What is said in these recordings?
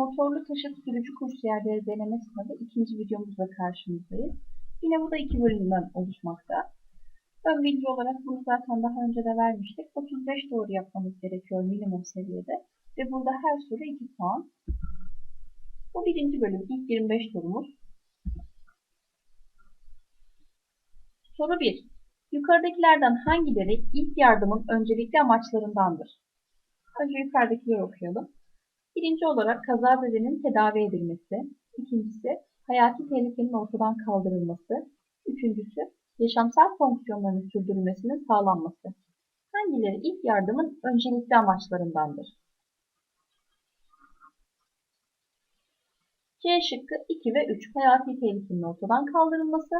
Motorlu taşıt sürücü kursiyerleri deneme sınavı ikinci videomuzla karşınızdayız. Yine bu da iki bölümden oluşmakta. Ön bilgi olarak bunu zaten daha önce de vermiştik. 35 doğru yapmamız gerekiyor minimum seviyede. Ve burada her soru 2 puan. Bu birinci bölüm. ilk 25 sorumuz. Soru 1. Yukarıdakilerden hangileri ilk yardımın öncelikli amaçlarındandır? Önce yukarıdakileri okuyalım. Birinci olarak kazazedenin tedavi edilmesi. İkincisi hayati tehlikenin ortadan kaldırılması. Üçüncüsü yaşamsal fonksiyonların sürdürülmesinin sağlanması. Hangileri ilk yardımın öncelikli amaçlarındandır? C şıkkı 2 ve 3 hayati tehlikenin ortadan kaldırılması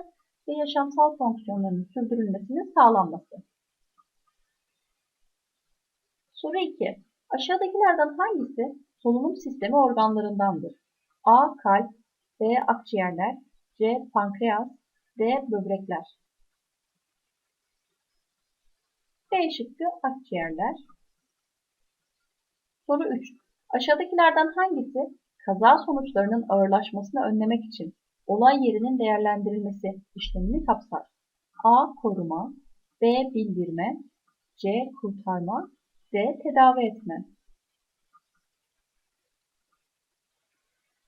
ve yaşamsal fonksiyonların sürdürülmesinin sağlanması. Soru 2. Aşağıdakilerden hangisi solunum sistemi organlarındandır? A. Kalp B. Akciğerler C. Pankreas D. Böbrekler B şıkkı akciğerler. Soru 3. Aşağıdakilerden hangisi kaza sonuçlarının ağırlaşmasını önlemek için olay yerinin değerlendirilmesi işlemini kapsar? A. Koruma B. Bildirme C. Kurtarma D. Tedavi etme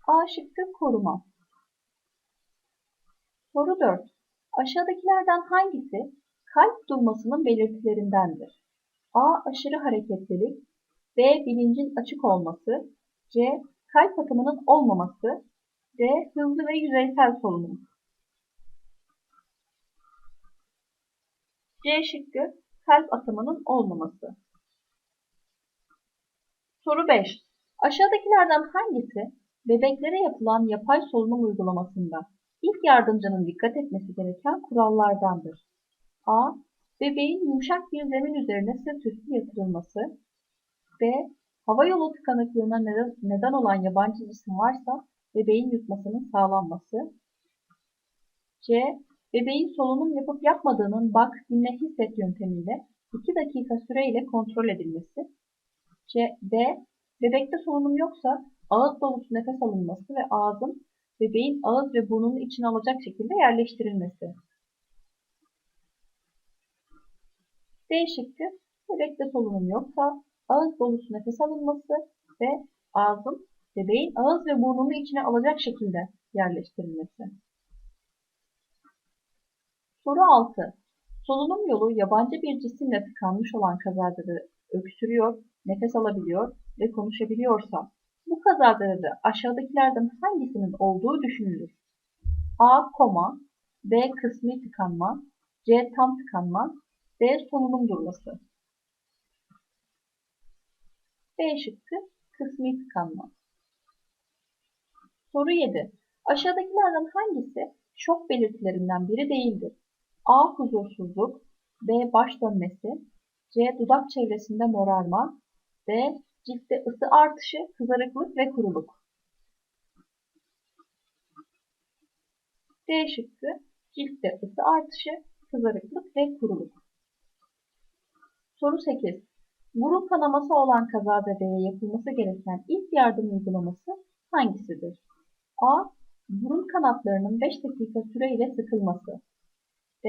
A şıkkı koruma. Soru 4. Aşağıdakilerden hangisi kalp durmasının belirtilerindendir? A. Aşırı hareketlilik B. Bilincin açık olması C. Kalp atımının olmaması D. Hızlı ve yüzeysel solunum C şıkkı kalp atımının olmaması. Soru 5. Aşağıdakilerden hangisi bebeklere yapılan yapay solunum uygulamasında ilk yardımcının dikkat etmesi gereken kurallardandır? A. Bebeğin yumuşak bir zemin üzerine sırt yatırılması. B. Hava yolu tıkanıklığına neden olan yabancı cisim varsa bebeğin yutmasının sağlanması. C. Bebeğin solunum yapıp yapmadığının bak, dinle, hisset yöntemiyle 2 dakika süreyle kontrol edilmesi. C. D. Bebekte solunum yoksa ağız dolusu nefes alınması ve ağzın bebeğin ağız ve burnunun içine alacak şekilde yerleştirilmesi. D şıkkı bebekte solunum yoksa ağız dolusu nefes alınması ve ağzın bebeğin ağız ve burnunu içine alacak şekilde yerleştirilmesi. Soru 6. Solunum yolu yabancı bir cisimle tıkanmış olan kazada öksürüyor, nefes alabiliyor ve konuşabiliyorsa kazada aşağıdakilerden hangisinin olduğu düşünülür? A. Koma B. Kısmi tıkanma C. Tam tıkanma D. Solunum durması B şıkkı kısmi tıkanma. Soru 7. Aşağıdakilerden hangisi şok belirtilerinden biri değildir? A. Huzursuzluk B. Baş dönmesi C. Dudak çevresinde morarma D. Ciltte ısı artışı, kızarıklık ve kuruluk. D şıkkı ciltte ısı artışı, kızarıklık ve kuruluk. Soru 8. Burun kanaması olan kazadedeye yapılması gereken ilk yardım uygulaması hangisidir? A. Burun kanatlarının 5 dakika süreyle sıkılması. B.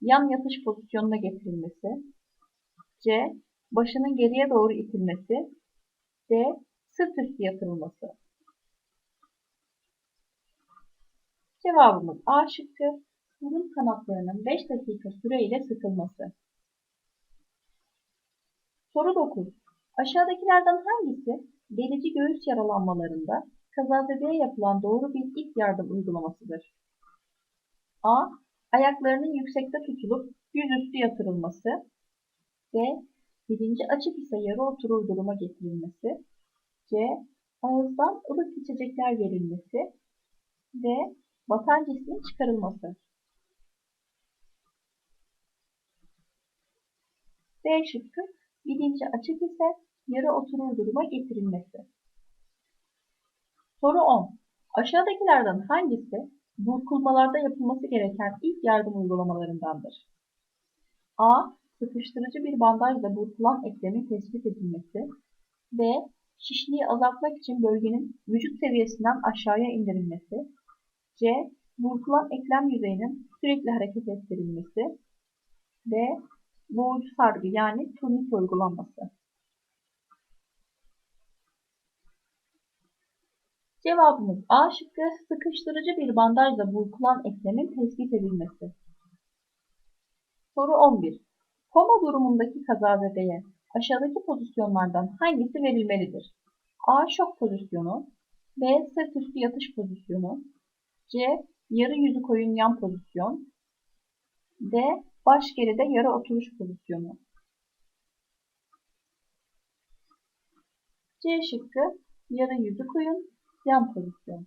Yan yatış pozisyonuna getirilmesi. C. Başının geriye doğru itilmesi. D. Sırt üstü yatırılması. Cevabımız A şıkkı. Burun kanatlarının 5 dakika süreyle sıkılması. Soru 9. Aşağıdakilerden hangisi delici göğüs yaralanmalarında kazazedeye yapılan doğru bir ilk yardım uygulamasıdır? A. Ayaklarının yüksekte tutulup yüzüstü yatırılması. B. Birinci açık ise yarı oturur duruma getirilmesi. C. Ağızdan ılık içecekler verilmesi. D. Batan cismin çıkarılması. D şıkkı bilinci açık ise yarı oturur duruma getirilmesi. Soru 10. Aşağıdakilerden hangisi burkulmalarda yapılması gereken ilk yardım uygulamalarındandır? A. Sıkıştırıcı bir bandajla burkulan eklemin tespit edilmesi. B. şişliği azaltmak için bölgenin vücut seviyesinden aşağıya indirilmesi. C. Burkulan eklem yüzeyinin sürekli hareket ettirilmesi. D. Boğucu sargı yani turnik uygulanması. Cevabımız A şıkkı sıkıştırıcı bir bandajla burkulan eklemin tespit edilmesi. Soru 11. Koma durumundaki kazazedeye aşağıdaki pozisyonlardan hangisi verilmelidir? A. Şok pozisyonu B. Sırt üstü yatış pozisyonu C. Yarı yüzü koyun yan pozisyon D. Baş geride yarı oturuş pozisyonu C şıkkı yarı yüzü koyun yan pozisyon.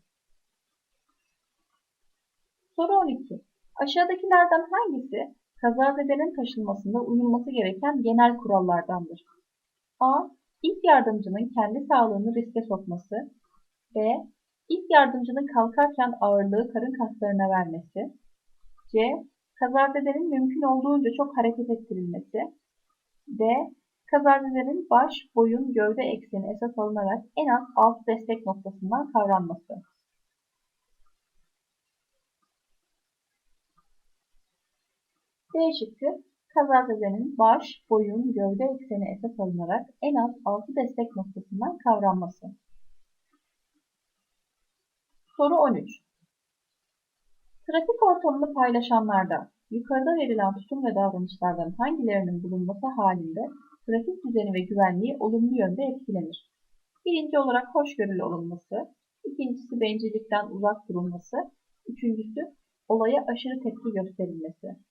Soru 12. Aşağıdakilerden hangisi kazazedenin taşınmasında uyulması gereken genel kurallardandır? A. İlk yardımcının kendi sağlığını riske sokması. B. İlk yardımcının kalkarken ağırlığı karın kaslarına vermesi. C. Kazazedenin mümkün olduğunca çok hareket ettirilmesi. D. Kazazedenin baş, boyun, gövde ekseni esas alınarak en az 6 destek noktasından kavranması. D şıkkı kazazedenin baş, boyun, gövde ekseni esas alınarak en az 6 destek noktasından kavranması. Soru 13. Trafik ortamını paylaşanlarda yukarıda verilen tutum ve davranışlardan hangilerinin bulunması halinde trafik düzeni ve güvenliği olumlu yönde etkilenir? Birinci olarak hoşgörülü olunması, ikincisi bencillikten uzak durulması, üçüncüsü olaya aşırı tepki gösterilmesi.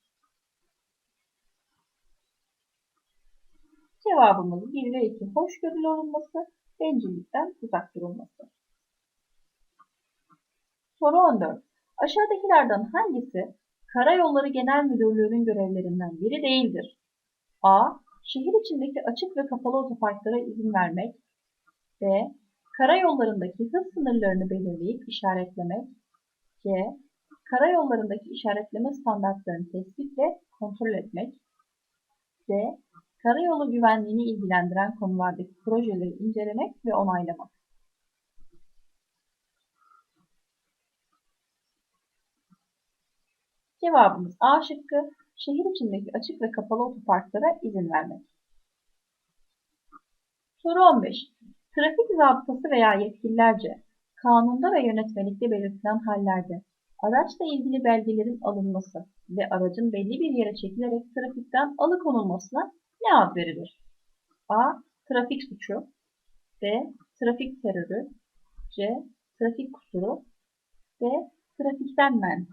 Cevabımız 1 ve 2 hoşgörülü olunması, bencillikten uzak durulması. Soru 14. Aşağıdakilerden hangisi Karayolları Genel Müdürlüğü'nün görevlerinden biri değildir? A. Şehir içindeki açık ve kapalı otoparklara izin vermek. B. Karayollarındaki hız sınırlarını belirleyip işaretlemek. C. Karayollarındaki işaretleme standartlarını tespit ve kontrol etmek. D. Karayolu güvenliğini ilgilendiren konulardaki projeleri incelemek ve onaylamak. Cevabımız A şıkkı, şehir içindeki açık ve kapalı otoparklara izin vermek. Soru 15. Trafik zabıtası veya yetkililerce kanunda ve yönetmelikte belirtilen hallerde araçla ilgili belgelerin alınması ve aracın belli bir yere çekilerek trafikten alıkonulmasına ne ad verilir? A. Trafik suçu B. Trafik terörü C. Trafik kusuru D. Trafikten men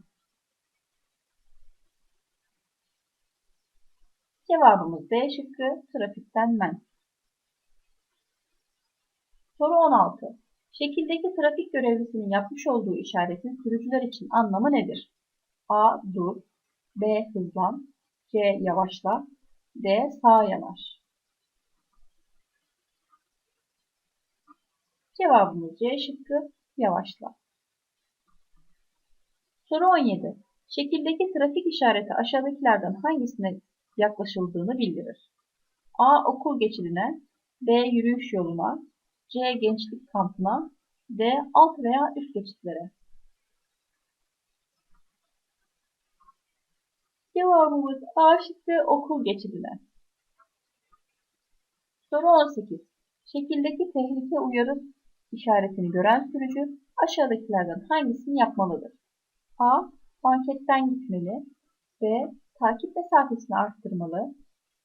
Cevabımız D şıkkı trafikten men. Soru 16. Şekildeki trafik görevlisinin yapmış olduğu işaretin sürücüler için anlamı nedir? A. Dur B. Hızlan C. Yavaşla D. Sağa yanaş. Cevabımız C şıkkı yavaşla. Soru 17. Şekildeki trafik işareti aşağıdakilerden hangisine yaklaşıldığını bildirir. A. Okul geçidine B. Yürüyüş yoluna C. Gençlik kampına D. Alt veya üst geçitlere. Cevabımız A şıkkı okul geçidine. Soru 18. Şekildeki tehlike uyarı işaretini gören sürücü aşağıdakilerden hangisini yapmalıdır? A. Banketten gitmeli. B. Takip mesafesini arttırmalı.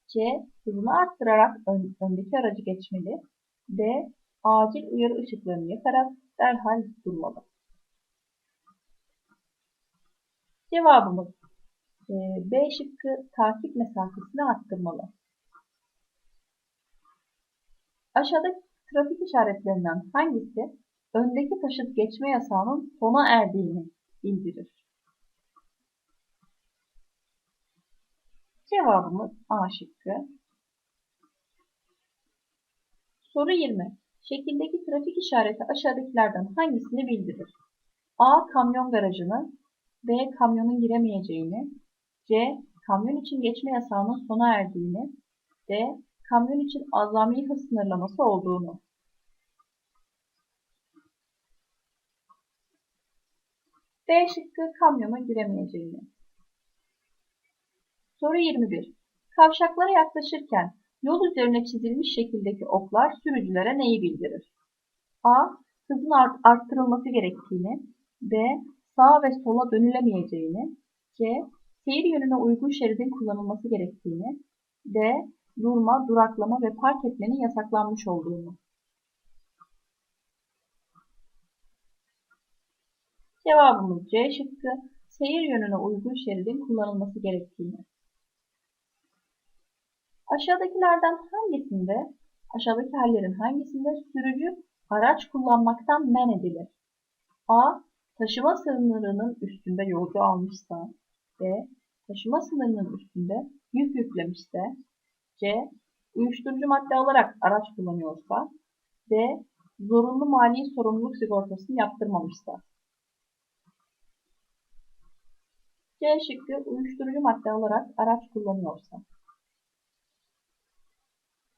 C. Hızını arttırarak ön, öndeki aracı geçmeli. D. Acil uyarı ışıklarını yakarak derhal durmalı. Cevabımız B şıkkı takip mesafesini arttırmalı. Aşağıdaki trafik işaretlerinden hangisi öndeki taşıt geçme yasağının sona erdiğini bildirir? Cevabımız A şıkkı. Soru 20. Şekildeki trafik işareti aşağıdakilerden hangisini bildirir? A. Kamyon garajını B. Kamyonun giremeyeceğini C. Kamyon için geçme yasağının sona erdiğini. D. Kamyon için azami hız sınırlaması olduğunu. B şıkkı kamyonun giremeyeceğini. Soru 21. Kavşaklara yaklaşırken yol üzerine çizilmiş şekildeki oklar sürücülere neyi bildirir? A. Hızın art arttırılması gerektiğini. B. Sağa ve sola dönülemeyeceğini. C. Seyir yönüne uygun şeridin kullanılması gerektiğini. D. Durma, duraklama ve park etmenin yasaklanmış olduğunu. Cevabımız C şıkkı. Seyir yönüne uygun şeridin kullanılması gerektiğini. Aşağıdakilerden hangisinde, aşağıdaki hallerin hangisinde sürücü araç kullanmaktan men edilir? A. Taşıma sınırının üstünde yolcu almışsa. B. Taşıma sınırının üstünde yük yüklemişse. C. Uyuşturucu madde alarak araç kullanıyorsa. D. Zorunlu mali sorumluluk sigortasını yaptırmamışsa. C şıkkı uyuşturucu madde alarak araç kullanıyorsa.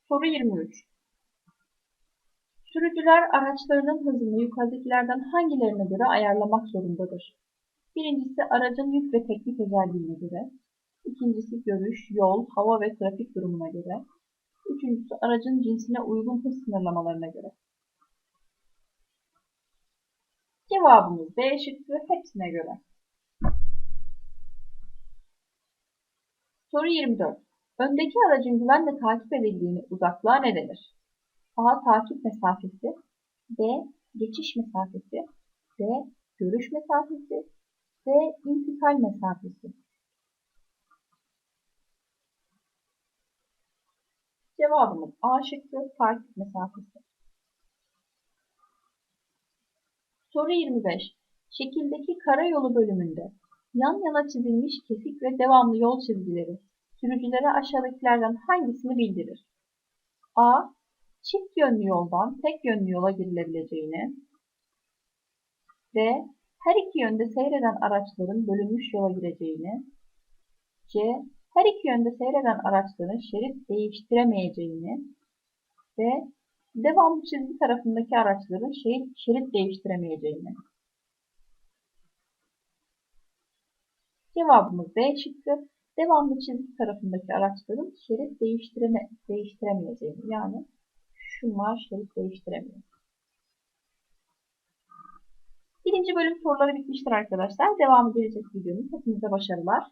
Soru 23. Sürücüler araçlarının hızını yukarıdakilerden hangilerine göre ayarlamak zorundadır? Birincisi aracın yük ve teknik özelliğine göre. İkincisi görüş, yol, hava ve trafik durumuna göre. Üçüncüsü aracın cinsine uygun hız sınırlamalarına göre. Cevabımız B şıkkı hepsine göre. Soru 24. Öndeki aracın güvenle takip edildiğini uzaklığa ne denir? A. Takip mesafesi B. Geçiş mesafesi D. Görüş mesafesi D. İntikal mesafesi Cevabımız A şıkkı takip mesafesi. Soru 25. Şekildeki karayolu bölümünde yan yana çizilmiş kesik ve devamlı yol çizgileri sürücülere aşağıdakilerden hangisini bildirir? A. Çift yönlü yoldan tek yönlü yola girilebileceğini. B. Her iki yönde seyreden araçların bölünmüş yola gireceğini. C. Her iki yönde seyreden araçların şerit değiştiremeyeceğini. D. Devamlı çizgi tarafındaki araçların şerit, şerit değiştiremeyeceğini. Cevabımız B şıkkı. Devamlı çizgi tarafındaki araçların şerit değiştireme, değiştiremeyeceğini. Yani şunlar şerit değiştiremiyor. Birinci bölüm soruları bitmiştir arkadaşlar. Devamı gelecek videomuz. Hepinize başarılar.